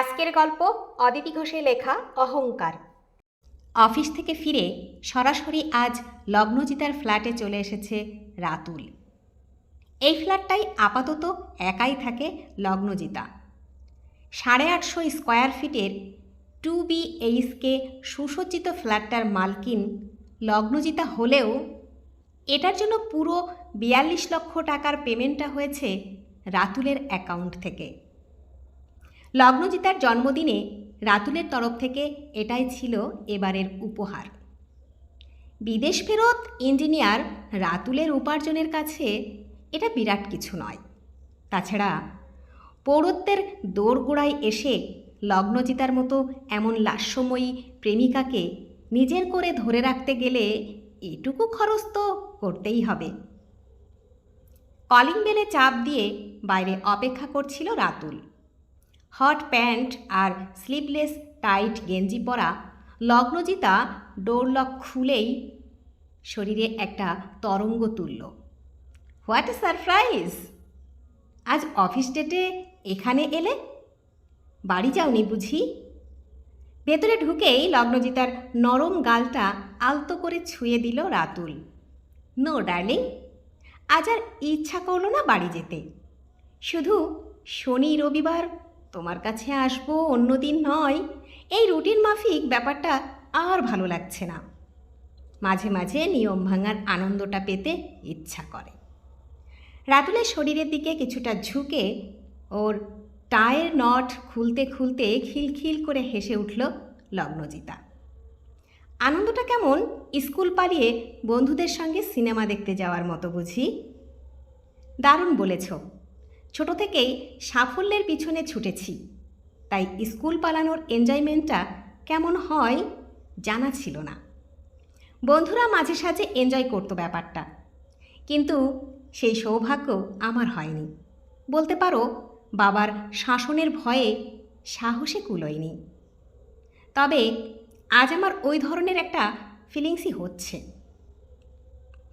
আজকের গল্প অদিতি ঘোষের লেখা অহংকার। অফিস থেকে ফিরে সরাসরি আজ লগ্নজিতার ফ্ল্যাটে চলে এসেছে রাতুল। এই ফ্ল্যাটটাই আপাতত একাই থাকে লগ্নজিতা। সাড়ে আটশো স্কোয়ার ফিটের টু বি এইচকে সুসজ্জিত ফ্ল্যাটটার মালকিন লগ্নজিতা হলেও এটার জন্য পুরো বিয়াল্লিশ লক্ষ টাকার পেমেন্টটা হয়েছে রাতুলের অ্যাকাউন্ট থেকে। লগ্নজিতার জন্মদিনে রাতুলের তরফ থেকে এটাই ছিল এবারের উপহার। বিদেশ ফেরত ইঞ্জিনিয়ার রাতুলের উপার্জনের কাছে এটা বিরাট কিছু নয়। তাছাড়া পৌরত্বের দোরগোড়ায় এসে লগ্নজিতার মতো এমন লাস্যময়ী প্রেমিকাকে নিজের করে ধরে রাখতে গেলে এটুকু খরচ তো করতেই হবে। কলিং বেলে চাপ দিয়ে বাইরে অপেক্ষা করছিল রাতুল। হট প্যান্ট আর স্লিভলেস টাইট গেঞ্জি পরা লগ্নজিতা ডোর লক খুলেই শরীরে একটা তরঙ্গ তুলল। What a surprise! আজ অফিস ডেটে এখানে এলে? বাড়ি যাওনি বুঝি? ভেতরে ঢুকেই লগ্নজিতার নরম গালটা আলতো করে ছুঁয়ে দিল রাতুল। নো ডার্লিং, আজ আর ইচ্ছা করল না বাড়ি যেতে। শুধু শনি রবিবার তোমার কাছে আসব অন্য দিন নয়। এই রুটিন মাফিক ব্যাপারটা আর ভালো লাগছে না। মাঝে মাঝে নিয়ম ভাঙার আনন্দটা পেতে ইচ্ছা করে। রাতুলের শরীরের দিকে কিছুটা ঝুঁকে ওর টায়ের নট খুলতে খুলতে খিলখিল করে হেসে উঠল লগ্নজিতা। আনন্দটা কেমন? স্কুল পালিয়ে বন্ধুদের সঙ্গে সিনেমা দেখতে যাওয়ার মতো বুঝি? দারুণ বলেছ। ছোট থেকেই সাফল্যের পিছনে ছুটেছি। তাই স্কুল পালানোর এনজয়মেন্টটা কেমন হয় জানা ছিল না। বন্ধুরা মাঝে সাঝে এনজয় করতো ব্যাপারটা। কিন্তু সেই সৌভাগ্য আমার হয়নি। বলতে পারো, বাবার শাসনের ভয়ে সাহসে কুলোয়নি। তবে আজ আমার ওই ধরনের একটা ফিলিংসই হচ্ছে।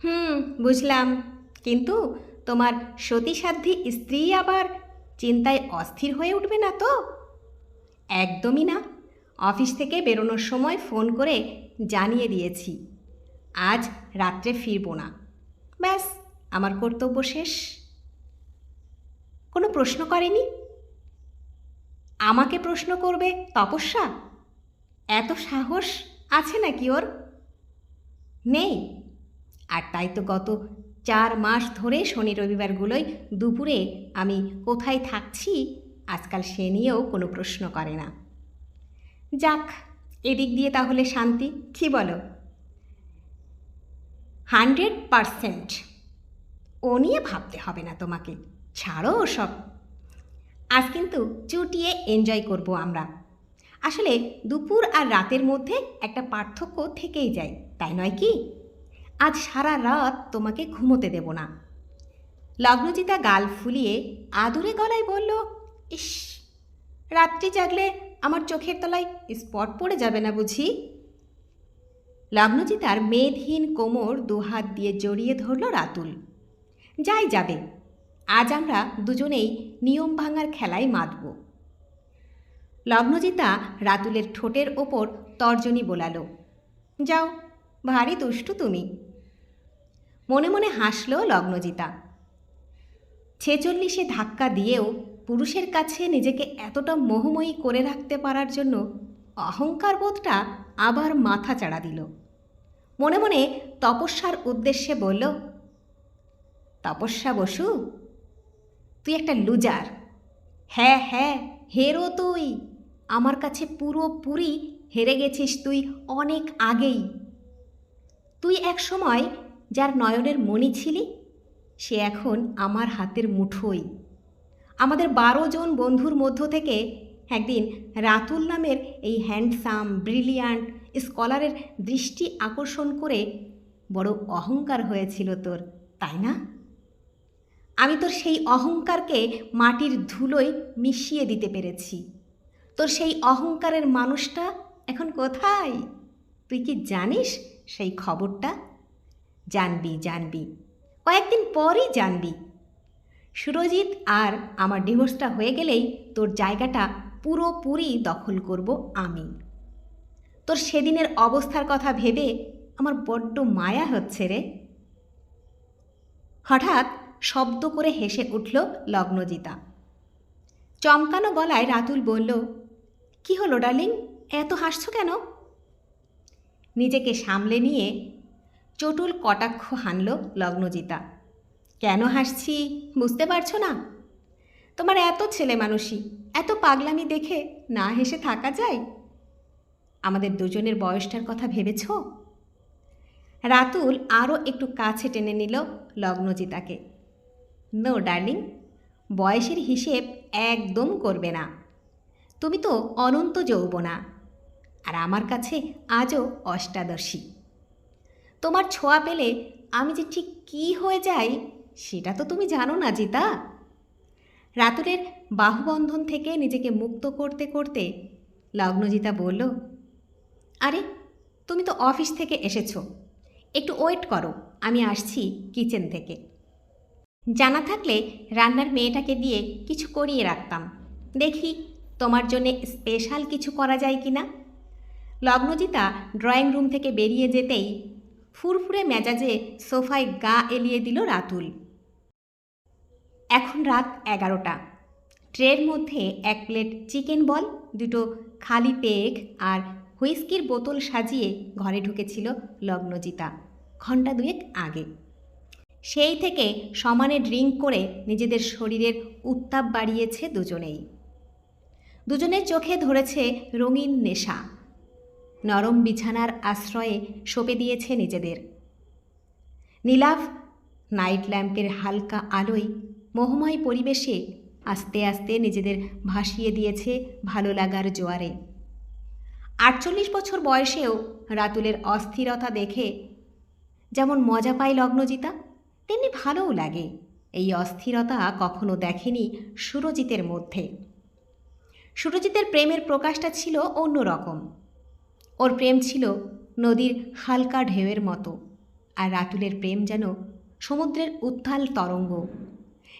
হুম, বুঝলাম। কিন্তু তোমার সতীসাধ্যী স্ত্রী আবার চিন্তায় অস্থির হয়ে উঠবে না তো? একদমই না। অফিস থেকে বেরোনোর সময় ফোন করে জানিয়ে দিয়েছি। আজ রাত্রে ফিরব না। ব্যাস, আমার কর্তব্য শেষ। কোনো প্রশ্ন করেনি? আমাকে প্রশ্ন করবে তপস্যা? এত সাহস আছে নাকি ওর? নেই। আর তাই তো গত চার মাস ধরে শনি রবিবারগুলোই দুপুরে আমি কোথায় থাকছি আজকাল সে নিয়েও কোনো প্রশ্ন করে না। যাক, এদিক দিয়ে তাহলে শান্তি, কি বলো? Hundred percent. ও নিয়ে ভাবতে হবে না তোমাকে, ছাড়ো ও সব আজ কিন্তু চুটিয়ে এনজয় করব আমরা। আসলে দুপুর আর রাতের মধ্যে একটা পার্থক্য থেকেই যায়, তাই নয় কি? আজ সারা রাত তোমাকে ঘুমোতে দেব না। লগ্নজিতা গাল ফুলিয়ে আদুরে গলায় বলল, ইস, রাত্রি জাগলে আমার চোখের তলায় স্পট পড়ে যাবে না বুঝি? লগ্নজিতার মেদহীন কোমর দুহাত দিয়ে জড়িয়ে ধরল রাতুল। যাই যাবে, আজ আমরা দুজনেই নিয়ম ভাঙার খেলায় মাতব। লগ্নজিতা রাতুলের ঠোঁটের ওপর তর্জনী বোলালো, যাও, ভারী দুষ্টু তুমি। মনে মনে হাসল লগ্নজিতা। ছেচল্লিশে ধাক্কা দিয়েও পুরুষের কাছে নিজেকে এতটা মোহময়ী করে রাখতে পারার জন্য অহংকার বোধটা আবার মাথা চাড়া দিল। মনে মনে তপস্যার উদ্দেশ্যে বলল, তপস্যা বসু, তুই একটা লুজার। হ্যাঁ হ্যাঁ হেরো তুই। আমার কাছে পুরোপুরি হেরে গেছিস তুই অনেক আগেই। তুই এক সময় যার নয়নের মণি ছিলি, সে এখন আমার হাতের মুঠোই। আমাদের বারো জন বন্ধুর মধ্য থেকে একদিন রাতুল নামের এই হ্যান্ডসাম, ব্রিলিয়ান্ট স্কলারের দৃষ্টি আকর্ষণ করে বড় অহংকার হয়েছিল তোর, তাই না? আমি তোর সেই অহংকারকে মাটির ধুলোয় মিশিয়ে দিতে পেরেছি। তোর সেই অহংকারের মানুষটা এখন কোথায়? তুই কি জানিস সেই খবরটা? জানবি জানবি। কয়েকদিন পরই জানবি। সুরজিৎ আর আমার ডিভোর্সটা হয়ে গেলেই তোর জায়গাটা পুরোপুরি দখল করব আমি। তোর সেদিনের অবস্থার কথা ভেবে আমার বড্ড মায়া হচ্ছে রে। হঠাৎ শব্দ করে হেসে উঠল লগ্নজিতা। চমকানো গলায় রাতুল বলল, কি হলো ডার্লিং? এত হাসছো কেন? নিজেকে সামলে নিয়ে চটুল কটাক্ষ হানল লগ্নজিতা। কেন হাসছি? বুঝতে পারছ না? তোমার এত ছেলে মানুষই এত পাগলামি দেখে না হেসে থাকা যায়? আমাদের দুজনের বয়সটার কথা ভেবেছ? রাতুল আরও একটু কাছে টেনে নিল লগ্নজিতাকে। নো ডার্লিং, বয়সের হিসেব একদম করবে না। তুমি তো অনন্ত যৌবনা, আর আমার কাছে আজও অষ্টাদশী। তোমার ছোঁয়া পেলে আমি যে ঠিক কী হয়ে যাই, সেটা তো তুমি জানো না, জিতা। রাতুলের বাহুবন্ধন থেকে নিজেকে মুক্ত করতে করতে লগ্নজিতা বলল, আরে, তুমি তো অফিস থেকে এসেছ। একটু ওয়েট করো, আমি আসছি কিচেন থেকে। জানা থাকলে রান্নার মেয়েটাকে দিয়ে কিছু করিয়ে রাখতাম। দেখি তোমার জন্যে স্পেশাল কিছু করা যায় কি না লগ্নজিতা ড্রয়িং রুম থেকে বেরিয়ে যেতেই ফুরফুরে মেজাজে সোফায় গা এলিয়ে দিল রাতুল। এখন রাত এগারোটা। ট্রের মধ্যে এক প্লেট চিকেন বল, দুটো খালি পেক আর হুইস্কির বোতল সাজিয়ে ঘরে ঢুকেছিল লগ্নজিতা ঘণ্টা দুয়েক আগে। সেই থেকে সমানে ড্রিঙ্ক করে নিজেদের শরীরের উত্তাপ বাড়িয়েছে দুজনেই। দুজনের চোখে ধরেছে রঙিন নেশা। নরম বিছানার আশ্রয়ে সঁপে দিয়েছে নিজেদের। নীলাভ নাইট ল্যাম্পের হালকা আলোয় মোহময় পরিবেশে আস্তে আস্তে নিজেদের ভাসিয়ে দিয়েছে ভালো লাগার জোয়ারে। আটচল্লিশ বছর বয়সেও রাতুলের অস্থিরতা দেখে যেমন মজা পায় লগ্নজিতা, তেমনি ভালোও লাগে। এই অস্থিরতা কখনো দেখেনি সুরজিতের মধ্যে। সুরজিতের প্রেমের প্রকাশটা ছিল অন্যরকম। ওর প্রেম ছিল নদীর হালকা ঢেউয়ের মতো, আর রাতুলের প্রেম যেন সমুদ্রের উত্থাল তরঙ্গ।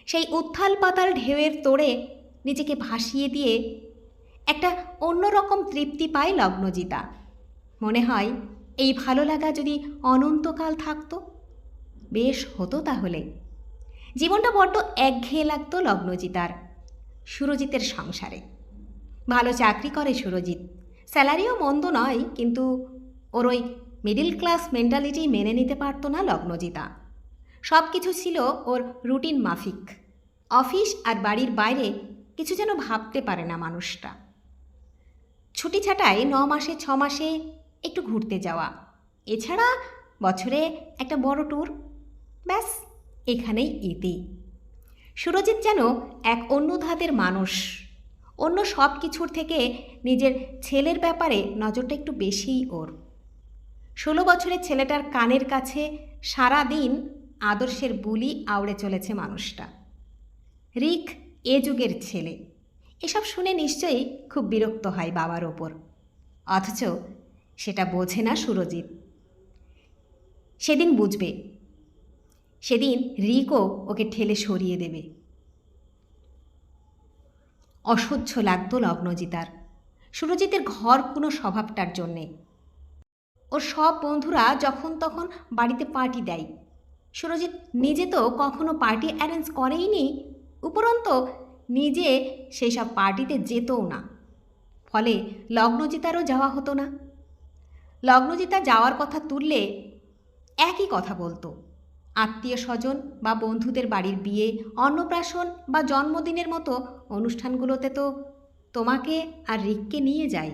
সেই উত্থাল পাতাল ঢেউয়ের তোড়ে নিজেকে ভাসিয়ে দিয়ে একটা অন্যরকম তৃপ্তি পায় লগ্নজিতা। মনে হয় এই ভালো লাগা যদি অনন্তকাল থাকতো, বেশ হতো তাহলে। জীবনটা বড্ড একঘেয়ে লাগতো লগ্নজিতার, সুরজিতের সংসারে। ভালো চাকরি করে সুরজিৎ। স্যালারিও মন্দ নয়, কিন্তু ওর ওই মিডিল ক্লাস মেন্টালিটি মেনে নিতে পারতো না লগ্নজিতা। সব কিছু ছিল ওর রুটিন মাফিক। অফিস আর বাড়ির বাইরে কিছু যেন ভাবতে পারে না মানুষটা। ছুটি ছাটায় ন মাসে, ছ মাসে একটু ঘুরতে যাওয়া। এছাড়া বছরে একটা বড় ট্যুর। ব্যাস, এখানেই ইতি। সুরজিৎ যেন এক অন্য ধাতের মানুষ। অন্য সব কিছুর থেকে নিজের ছেলের ব্যাপারে নজরটা একটু বেশিই ওর। ষোলো বছরের ছেলেটার কানের কাছে সারা দিন আদর্শের বুলি আওড়ে চলেছে মানুষটা। রিক এ যুগের ছেলে। এসব শুনে নিশ্চয়ই খুব বিরক্ত হয় বাবার ওপর। অথচ সেটা বোঝে না সুরজিৎ। সেদিন বুঝবে। সেদিন রিকও ওকে ঠেলে সরিয়ে দেবে। অসহ্য লাগতো লগ্নজিতার। সুরজিতের ঘর কোনো স্বভাবটার জন্যে। ওর সব বন্ধুরা যখন তখন বাড়িতে পার্টি দেয়। সুরজিৎ নিজে তো কখনো পার্টি অ্যারেঞ্জ করেই নি উপরন্ত নিজে সেই সব পার্টিতে যেতও না। ফলে লগ্নজিতারও যাওয়া হতো না। লগ্নজিতা যাওয়ার কথা তুললে একই কথা বলতো। আত্মীয় স্বজন বা বন্ধুদের বাড়ির বিয়ে, অন্নপ্রাশন বা জন্মদিনের মতো অনুষ্ঠানগুলোতে তো তোমাকে আর রিককে নিয়ে যায়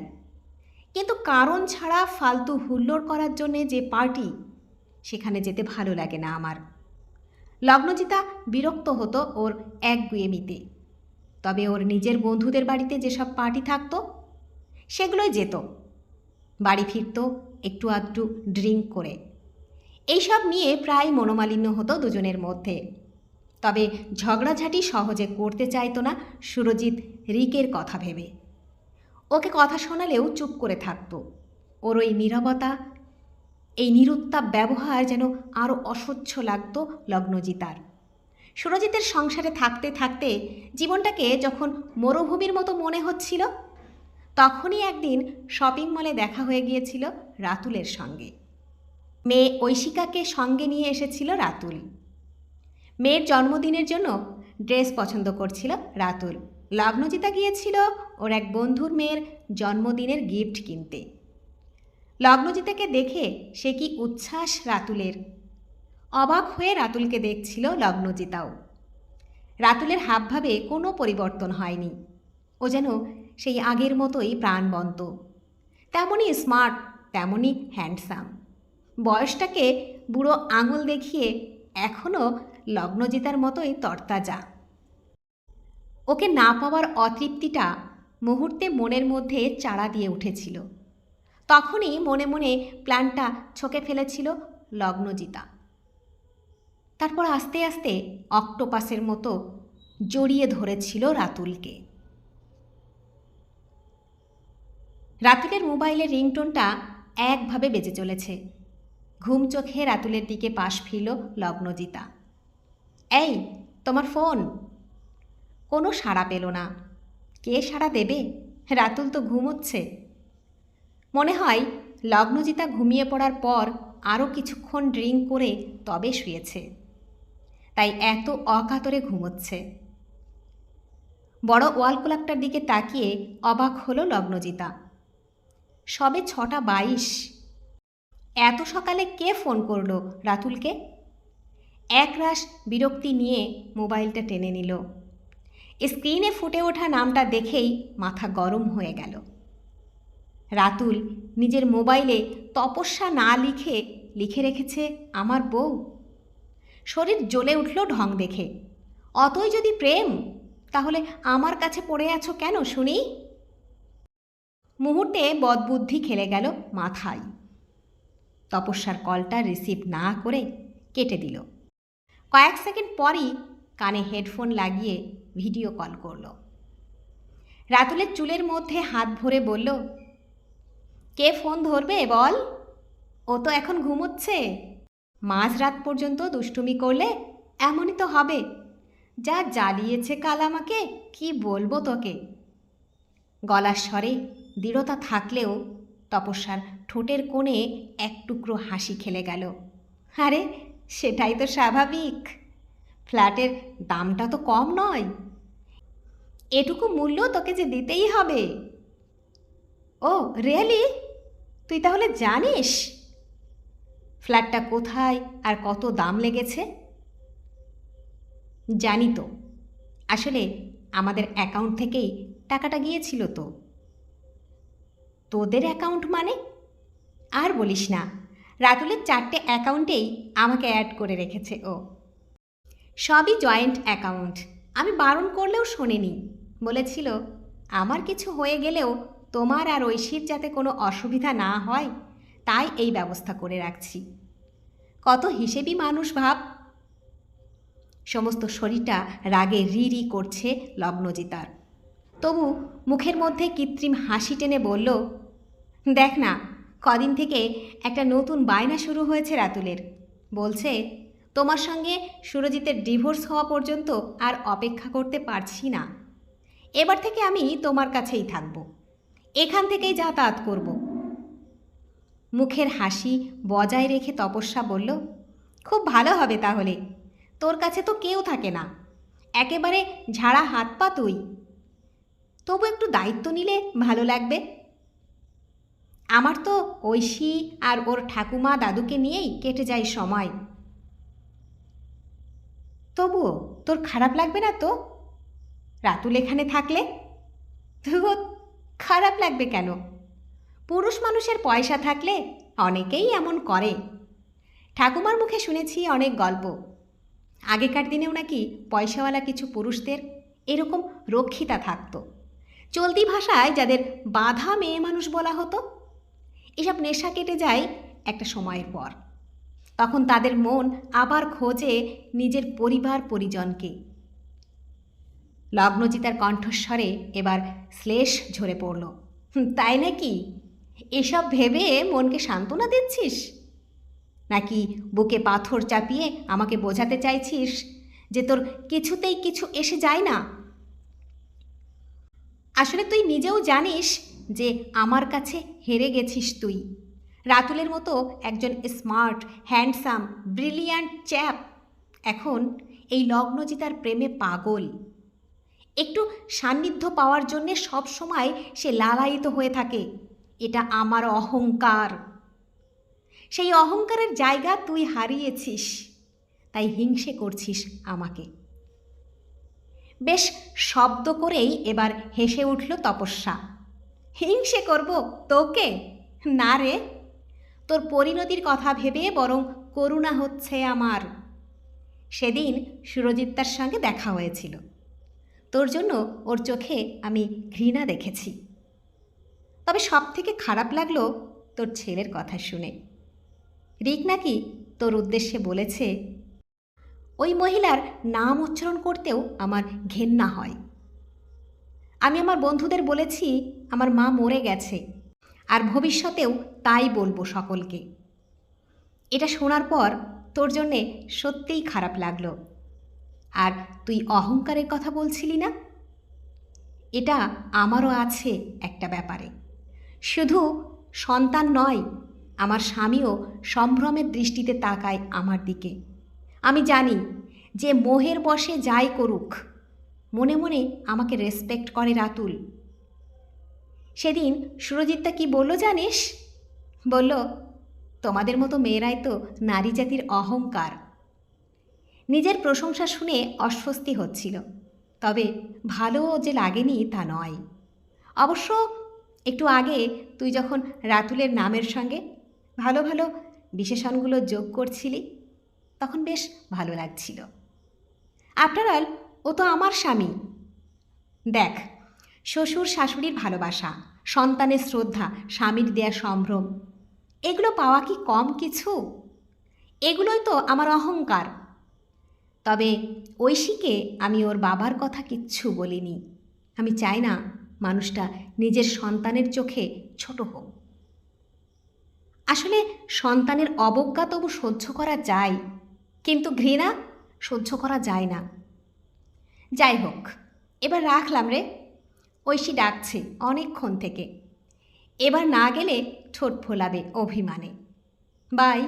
কিন্তু কারণ ছাড়া ফালতু হুল্লোড় করার জন্যে যে পার্টি, সেখানে যেতে ভালো লাগে না আমার। লগ্নজিতা বিরক্ত হতো ওর এক গুয়েমিতে। তবে ওর নিজের বন্ধুদের বাড়িতে যেসব পার্টি থাকতো, সেগুলোই যেত। বাড়ি ফিরত, একটু আধটু ড্রিঙ্ক করে। এইসব নিয়ে প্রায় মনোমালিন্য হতো দুজনের মধ্যে। তবে ঝগড়াঝাটি সহজে করতে চাইতো না সুরজিৎ রিকের কথা ভেবে। ওকে কথা শোনালেও চুপ করে থাকতো। ওর ওই নীরবতা, এই নিরুত্তাপ ব্যবহার যেন আরও অসহ্য লাগত লগ্নজিতার। সুরজিতের সংসারে থাকতে থাকতে জীবনটাকে যখন মরুভূমির মতো মনে হচ্ছিল, তখনই একদিন শপিং মলে দেখা হয়ে গিয়েছিল রাতুলের সঙ্গে। মেয়ে ঐশিকাকে সঙ্গে নিয়ে এসেছিল রাতুল। মেয়ের জন্মদিনের জন্য ড্রেস পছন্দ করছিল রাতুল। লগ্নজিতা গিয়েছিল ওর এক বন্ধুর মেয়ের জন্মদিনের গিফট কিনতে। লগ্নজিতাকে দেখে সে কি উচ্ছ্বাস রাতুলের। অবাক হয়ে রাতুলকে দেখছিল লগ্নজিতাও। রাতুলের হাবভাবে কোনো পরিবর্তন হয়নি। ও যেন সেই আগের মতোই প্রাণবন্ত। তেমনই স্মার্ট, তেমনই হ্যান্ডসাম। বয়সটাকে বুড়ো আঙুল দেখিয়ে এখনও লগ্নজিতার মতোই তরতাজা। ওকে না পাওয়ার অতৃপ্তিটা মুহূর্তে মনের মধ্যে চাড়া দিয়ে উঠেছিল। তখনই মনে মনে প্ল্যানটা ছকে ফেলেছিল লগ্নজিতা। তারপর আস্তে আস্তে অক্টোপাসের মতো জড়িয়ে ধরেছিল রাতুলকে। রাতুলের মোবাইলের রিংটোনটা একভাবে বেজে চলেছে। ঘুম চোখে রাতুলের দিকে পাশ ফিরল লগ্নজিতা। এই, তোমার ফোন? কোনো সাড়া পেল না। কে সাড়া দেবে? রাতুল তো ঘুমোচ্ছে। মনে হয় লগ্নজিতা ঘুমিয়ে পড়ার পর আরও কিছুক্ষণ ড্রিঙ্ক করে তবে শুয়েছে। তাই এত অকাতরে ঘুমোচ্ছে। বড় ওয়াল ক্লকটার দিকে তাকিয়ে অবাক হলো লগ্নজিতা। সবে ছটা বাইশ। এত সকালে কে ফোন করল রাতুলকে? একরাশ বিরক্তি নিয়ে মোবাইলটা টেনে নিল। স্ক্রিনে ফুটে ওঠা নামটা দেখেই মাথা গরম হয়ে গেল। রাতুল নিজের মোবাইলে তপস্যা না লিখে লিখে রেখেছে, আমার বউ? শরীর জ্বলে উঠল ঢং দেখে। অতই যদি প্রেম, তাহলে আমার কাছে পড়ে আছো কেন, শুনি? মুহূর্তে বদবুদ্ধি খেলে গেল মাথায়। তপস্যার কলটা রিসিভ না করে কেটে দিল। কয়েক সেকেন্ড পরই কানে হেডফোন লাগিয়ে ভিডিও কল করল। রাতুলের চুলের মধ্যে হাত ভরে বলল, কে ফোন ধরবে বল? ও তো এখন ঘুমোচ্ছে। মাঝরাত পর্যন্ত দুষ্টুমি করলে এমনই তো হবে। যা জ্বালিয়েছে কাল আমাকে, কি বলব তোকে? গলার স্বরে দৃঢ়তা থাকলেও তপস্যার ঠোঁটের কোণে এক টুকরো হাসি খেলে গেল। আরে, সেটাই তো স্বাভাবিক। ফ্ল্যাটের দামটা তো কম নয়। এটুকু মূল্য তোকে যে দিতেই হবে। Oh, really? তুই তাহলে জানিস ফ্ল্যাটটা কোথায় আর কত দাম লেগেছে? জানি তো। আসলে আমাদের অ্যাকাউন্ট থেকেই টাকাটা গিয়েছিল তো। তোদের অ্যাকাউন্ট মানে? আর বলিস না, রাতুলের চারটে অ্যাকাউন্টেই আমাকে অ্যাড করে রেখেছে ও। সবই জয়েন্ট অ্যাকাউন্ট আমি বারণ করলেও শোনেনি, বলেছিল, আমার কিছু হয়ে গেলেও তোমার আর ঐশীর যাতে কোনো অসুবিধা না হয়, তাই এই ব্যবস্থা করে রাখছি। কত হিসেবি মানুষ ভাব। সমস্ত শরীরটা রাগে রি রি করছে লগ্নজিতার। তবু মুখের মধ্যে কৃত্রিম হাসি টেনে বলল, দেখ না, কদিন থেকে একটা নতুন বায়না শুরু হয়েছে রাতুলের। বলছে, তোমার সঙ্গে সুরজিতের ডিভোর্স হওয়া পর্যন্ত আর অপেক্ষা করতে পারছি না। এবার থেকে আমি তোমার কাছেই থাকব। এখান থেকেই যাতায়াত করব। মুখের হাসি বজায় রেখে তপস্যা বলল, খুব ভালো হবে তাহলে। তোর কাছে তো কেউ থাকে না। একেবারে ঝাড়া হাত পা তুই। তবু একটু দায়িত্ব নিলে ভালো লাগবে। আমার তো ঐশী আর ওর ঠাকুমা দাদুকে নিয়েই কেটে যায় সময়। তবুও তোর খারাপ লাগবে না তো? রাতুল এখানে থাকলে? ধুত, খারাপ লাগবে কেন? পুরুষ মানুষের পয়সা থাকলে অনেকেই এমন করে। ঠাকুমার মুখে শুনেছি অনেক গল্প। আগেকার দিনেও নাকি পয়সাওয়ালা কিছু পুরুষদের এরকম রক্ষিতা থাকতো। চলতি ভাষায় যাদের বাধা মেয়ে মানুষ বলা হতো, এসব নেশা কেটে যায় একটা সময়ের পর। তখন তাদের মন আবার খোঁজে নিজের পরিবার পরিজনকে। লগ্নজিতার কণ্ঠস্বরে এবার শ্লেষ ঝরে পড়ল তাই নাকি? এসব ভেবে মনকে সান্ত্বনা দিচ্ছিস? নাকি বুকে পাথর চাপিয়ে আমাকে বোঝাতে চাইছিস যে তোর কিছুতেই কিছু এসে যায় না? আসলে তুই নিজেও জানিস যে আমার কাছে হেরে গেছিস তুই। রাতুলের মতো একজন স্মার্ট, হ্যান্ডসাম, ব্রিলিয়ান্ট চ্যাপ এখন এই লগ্নজিতার প্রেমে পাগল। একটু সান্নিধ্য পাওয়ার জন্যে সবসময় সে লালায়িত হয়ে থাকে। এটা আমার অহংকার। সেই অহংকারের জায়গা তুই হারিয়েছিস, তাই হিংসে করছিস আমাকে। বেশ শব্দ করেই এবার হেসে উঠল তপস্যা। হিংসে করব তোকে? না রে। তোর পরিণতির কথা ভেবে বরং করুণা হচ্ছে আমার। সেদিন সুরজিৎদার সঙ্গে দেখা হয়েছিল। তোর জন্য ওর চোখে আমি ঘৃণা দেখেছি। তবে সব থেকে খারাপ লাগল তোর ছেলের কথা শুনে। রিক নাকি তোর উদ্দেশ্যে বলেছে ওই মহিলার নাম উচ্চারণ করতেও আমার ঘেন্না হয়। আমি আমার বন্ধুদের বলেছি, আমার মা মরে গেছে, আর ভবিষ্যতেও তাই বলব সকলকে। এটা শোনার পর তোর জন্যে সত্যিই খারাপ লাগল। আর তুই অহংকারের কথা বলছিলি না? এটা আমারও আছে একটা ব্যাপারে। শুধু সন্তান নয়, আমার স্বামীও সম্ভ্রমের দৃষ্টিতে তাকায় আমার দিকে। আমি জানি যে মোহের বসে যাই করুক। মনে মনে আমাকে রেসপেক্ট করে রাতুল। সেদিন সুরজিৎটা কি বলল জানিস? বলল, তোমাদের মতো মেয়েরাই তো নারী জাতির অহংকার। নিজের প্রশংসা শুনে অস্বস্তি হচ্ছিল। তবে ভালো যে লাগেনি তা নয়। অবশ্য একটু আগে তুই যখন রাতুলের নামের সঙ্গে ভালো ভালো বিশেষণগুলো যোগ করছিলি তখন বেশ ভালো লাগছিল। আফটার অল ও তো আমার স্বামী। দেখ, শ্বশুর শাশুড়ির ভালোবাসা, সন্তানের শ্রদ্ধা, স্বামীর দেয়া সম্ভ্রম, এগুলো পাওয়া কি কম কিছু? এগুলোই তো আমার অহংকার। তবে ঐশীকে আমি ওর বাবার কথা কিচ্ছু বলিনি। আমি চাই না মানুষটা নিজের সন্তানের চোখে ছোট হোক। আসলে সন্তানের অবজ্ঞা তবু সহ্য করা যায়। কিন্তু ঘৃণা সহ্য করা যায় না। যাই হোক, এবার রাখলাম রে। ঐশী ডাকছে অনেকক্ষণ থেকে। এবার না গেলে ঠোঁট ফোলাবে অভিমানে। বাই।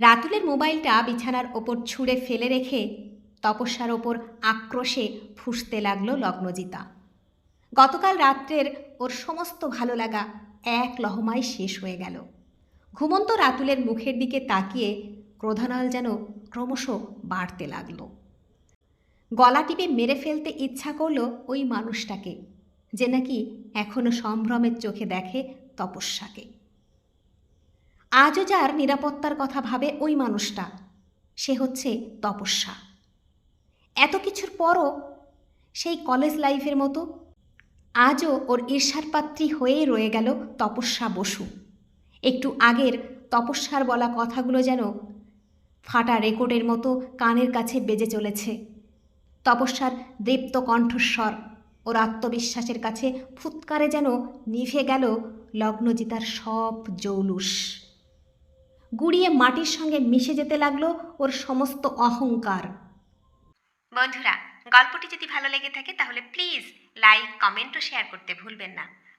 রাতুলের মোবাইলটা বিছানার ওপর ছুঁড়ে ফেলে রেখে তপস্যার ওপর আক্রোশে ফুঁসতে লাগল লগ্নজিতা। গতকাল রাত্রের ওর সমস্ত ভালো লাগা এক লহমায় শেষ হয়ে গেল। ঘুমন্ত রাতুলের মুখের দিকে তাকিয়ে ক্রোধানল যেন ক্রমশ বাড়তে লাগল। গলা টিপে মেরে ফেলতে ইচ্ছা করল ওই মানুষটাকে, যে নাকি এখনও সম্ভ্রমের চোখে দেখে তপস্যাকে। আজও যার নিরাপত্তার কথা ভাবে ওই মানুষটা, সে হচ্ছে তপস্যা। এত কিছুর পরও সেই কলেজ লাইফের মতো আজও ওর ঈর্ষার পাত্রী হয়েই রয়ে গেল তপস্যা বসু। একটু আগের তপস্যার বলা কথাগুলো যেন ফাটা রেকর্ডের মতো কানের কাছে বেজে চলেছে। তপস্যার দীপ্ত কণ্ঠস্বর ওর আত্মবিশ্বাসের কাছে ফুৎকারে যেন নিভে গেল লগ্নজিতার সব জৌলুস। গুড়িয়ে মাটির সঙ্গে মিশে যেতে লাগল ওর সমস্ত অহংকার। বন্ধুরা, গল্পটি যদি ভালো লেগে থাকে তাহলে প্লিজ লাইক, কমেন্ট ও শেয়ার করতে ভুলবেন না।